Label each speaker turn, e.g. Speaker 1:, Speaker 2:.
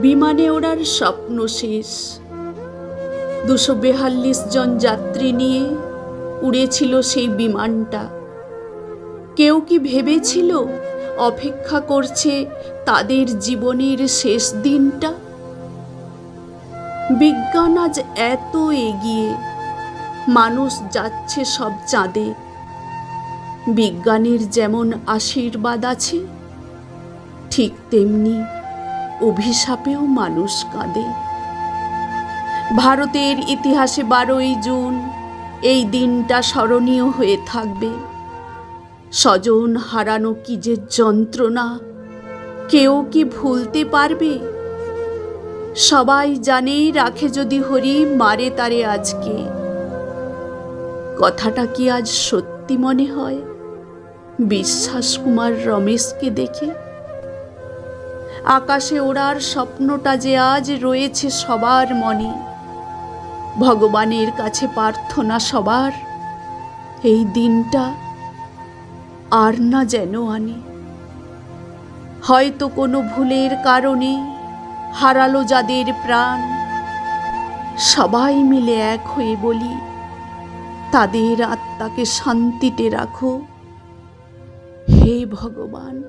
Speaker 1: বিমানে ওড়ার স্বপ্ন শেষ। দুশো বেহাল্লিশ জন যাত্রী নিয়ে উড়েছিল সেই বিমানটা। কেউ কি ভেবেছিল অপেক্ষা করছে তাদের জীবনের শেষ দিনটা? বিজ্ঞান আজ এত এগিয়ে, মানুষ যাচ্ছে সব চাঁদে। বিজ্ঞানের যেমন আশীর্বাদ আছে, ঠিক তেমনি অভিশাপেও মানুষ কাঁদে। ভারতের ইতিহাসে বারোই জুন এই দিনটা স্মরণীয় হয়ে থাকবে। স্বজন হারানো কি যে যন্ত্রণা, কেউ কি ভুলতে পারবে? সবাই জানে, রাখে যদি হরি মারে তারে আজকে। কথাটা কি আজ সত্যি মনে হয়? বিশ্বাস কুমার রমেশকে দেখে আকাশে ওড়ার স্বপ্নটা যে আজ রয়েছে সবার মনে। ভগবানের কাছে প্রার্থনা সবার, এই দিনটা আর না যেন আনে। হয়তো কোনো ভুলের কারণে হারালো যাদের প্রাণ। সবাই মিলে এক হয়ে বলি, তাদের আত্মাকে শান্তিতে রাখো। হে ভগবান।